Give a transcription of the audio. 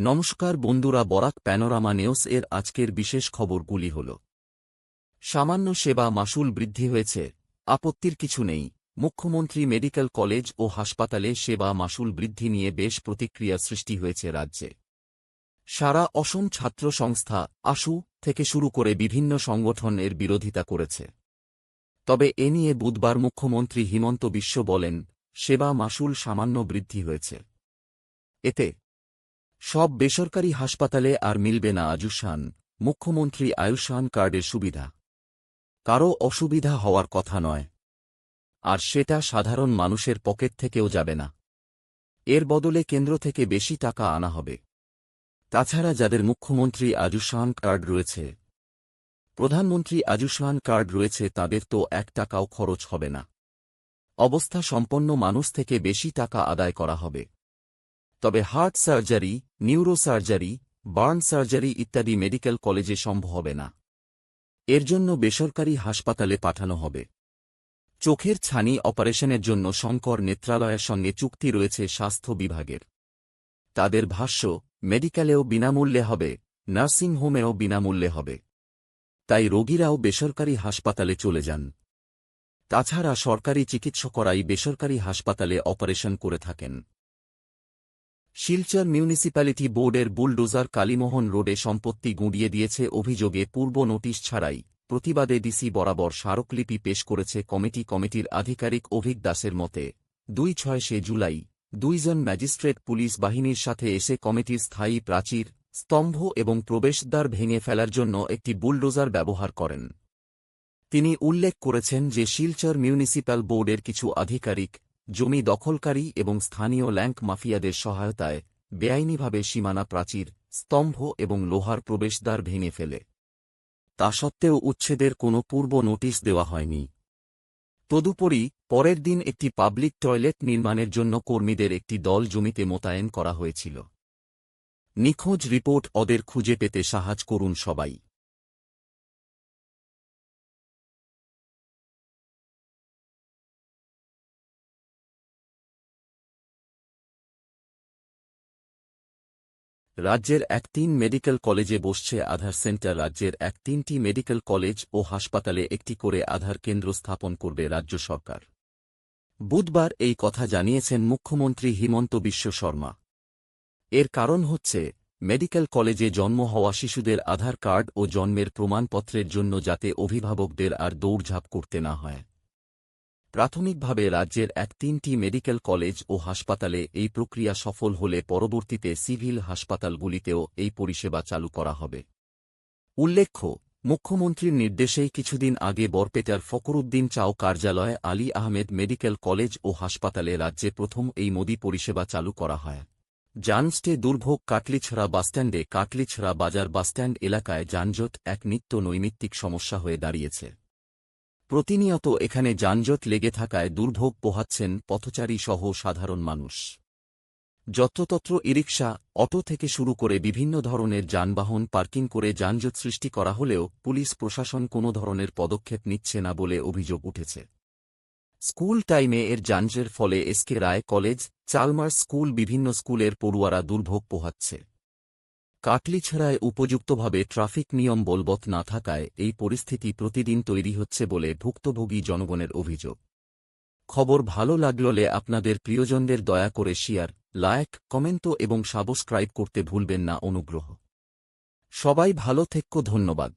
নমস্কার বন্ধুরা, Barak panorama news এর আজকের বিশেষ খবরগুলি হল। সামান্য সেবা মাসুল বৃদ্ধি হয়েছে, আপত্তির কিছু নেই। মুখ্যমন্ত্রী মেডিকেল কলেজ ও হাসপাতালে সেবা মাসুল বৃদ্ধি নিয়ে বেশ প্রতিক্রিয়া সৃষ্টি হয়েছে রাজ্যে। সারা অসম ছাত্র সংস্থা আশু থেকে শুরু করে বিভিন্ন সংগঠন এর বিরোধিতা করেছে। তবে এ নিয়ে বুধবার মুখ্যমন্ত্রী হিমন্ত বিশ্ব বলেন, সেবা মাসুল সামান্য বৃদ্ধি হয়েছে। এতে সব বেসরকারি হাসপাতালে আর মিলবে না আয়ুষ্মান মুখ্যমন্ত্রী আয়ুষ্মান কার্ডের সুবিধা। কারও অসুবিধা হওয়ার কথা নয়। আর সেটা সাধারণ মানুষের পকেট থেকেও যাবে না। এর বদলে কেন্দ্র থেকে বেশি টাকা আনা হবে। তাছাড়া যাদের মুখ্যমন্ত্রী আয়ুষ্মান কার্ড রয়েছে, প্রধানমন্ত্রী আয়ুষ্মান কার্ড রয়েছে তাদের তো এক টাকাও খরচ হবে না। অবস্থা সম্পন্ন মানুষ থেকে বেশি টাকা আদায় করা হবে। তবে heart surgery neuro surgery burn surgery ইত্যাদি মেডিকেল কলেজে সম্ভব হবে না। এর জন্য বেসরকারি হাসপাতালে পাঠানো হবে। চোখের ছানি অপারেশনের জন্য শঙ্কর নেত্রালয়ের সঙ্গে চুক্তি রয়েছে স্বাস্থ্য বিভাগের। তাদের ভাষ্য, মেডিকেলেও বিনামূল্যে হবে নার্সিংহোমেও বিনামূল্যে হবে। তাই রোগীরাও বেসরকারি হাসপাতালে চলে যান। তাছাড়া সরকারি চিকিৎসকরাই বেসরকারি হাসপাতালে অপারেশন করে থাকেন। শিলচর মিউনিসিপ্যালিটি বোর্ডের বুলডোজার কালীমোহন রোডে সম্পত্তি গুঁড়িয়ে দিয়েছে অভিযোগে পূর্ব নোটিশ ছাড়াই। প্রতিবাদে ডিসি বরাবর স্মারকলিপি পেশ করেছে কমিটি কমিটির আধিকারিক অভিক দাসের মতে, দুই ছয় সে জুলাই, দুইজন ম্যাজিস্ট্রেট পুলিশ বাহিনীর সাথে এসে কমিটির স্থায়ী প্রাচীর, স্তম্ভ এবং প্রবেশদ্বার ভেঙে ফেলার জন্য একটি বুলডোজার ব্যবহার করেন। তিনি উল্লেখ করেছেন যে শিলচর মিউনিসিপ্যাল বোর্ডের কিছু আধিকারিক জমি দখলকারী এবং স্থানীয় ল্যাঙ্ক মাফিয়াদের সহায়তায় বেআইনিভাবে সীমানা প্রাচীর, স্তম্ভ এবং লোহার প্রবেশদ্বার ভেঙে ফেলে। তা সত্ত্বেও উচ্ছেদের কোনো পূর্ব নোটিশ দেওয়া হয়নি। তদুপরি, পরের দিন একটি পাবলিক টয়লেট নির্মাণের জন্য কর্মীদের একটি দল জমিতে মোতায়েন করা হয়েছিল। নিখোঁজ রিপোর্ট ওদের খুঁজে পেতে সাহায্য করুন সবাই। রাজ্যের এক তিন মেডিকেল কলেজে বসছে আধার সেন্টার। রাজ্যের এক তিনটি মেডিকেল কলেজ ও হাসপাতালে একটি করে আধার কেন্দ্র স্থাপন করবে রাজ্য সরকার। বুধবার এই কথা জানিয়েছেন মুখ্যমন্ত্রী হিমন্ত বিশ্ব শর্মা। এর কারণ হচ্ছে, মেডিকেল কলেজে জন্ম হওয়া শিশুদের আধার কার্ড ও জন্মের প্রমাণপত্রের জন্য যাতে অভিভাবকদের আর দৌড়ঝাঁপ করতে না হয়। প্রাথমিকভাবে রাজ্যের এক তিনটি মেডিকেল কলেজ ও হাসপাতালে এই প্রক্রিয়া সফল হলে পরবর্তীতে সিভিল হাসপাতালগুলিতেও এই পরিষেবা চালু করা হবে। উল্লেখ্য, মুখ্যমন্ত্রীর নির্দেশেই কিছুদিন আগে বরপেটার ফকরুদ্দিন চাও কার্যালয়ে আলী আহমেদ মেডিকেল কলেজ ও হাসপাতালে রাজ্যে প্রথম এই মোদি পরিষেবা চালু করা হয়। জানস্টে দুর্ভোগ কাটলিছড়া বাসস্ট্যান্ডে কাটলিছড়া বাজার বাসস্ট্যান্ড এলাকায় যানজট এক নিত্য নৈমিত্তিক সমস্যা হয়ে দাঁড়িয়েছে। প্রতিনিয়ত এখানে যানজট লেগে থাকায় দুর্ভোগ পোহাচ্ছেন পথচারী সহ সাধারণ মানুষ। যত্রতত্র ইরিকশা, অটো থেকে শুরু করে বিভিন্ন ধরনের যানবাহন পার্কিং করে যানজট সৃষ্টি করা হলেও পুলিশ প্রশাসন কোনো ধরনের পদক্ষেপ নিচ্ছে না বলে অভিযোগ উঠেছে। স্কুল টাইমে এর যানজের ফলে এসকে রায় কলেজ, চালমার স্কুল বিভিন্ন স্কুলের পড়ুয়ারা দুর্ভোগ পোহাচ্ছে। কাটলিছড়ায় উপযুক্তভাবে ট্রাফিক নিয়ম বলবৎ না থাকায় এই পরিস্থিতি প্রতিদিন তৈরি হচ্ছে বলে ভুক্তভোগী জনগণের অভিযোগ। খবর ভালো লাগলে আপনাদের প্রিয়জনদের দয়া করে শেয়ার, লাইক, কমেন্ট এবং সাবস্ক্রাইব করতে ভুলবেন না অনুগ্রহ। সবাই ভালো থেক্য ধন্যবাদ।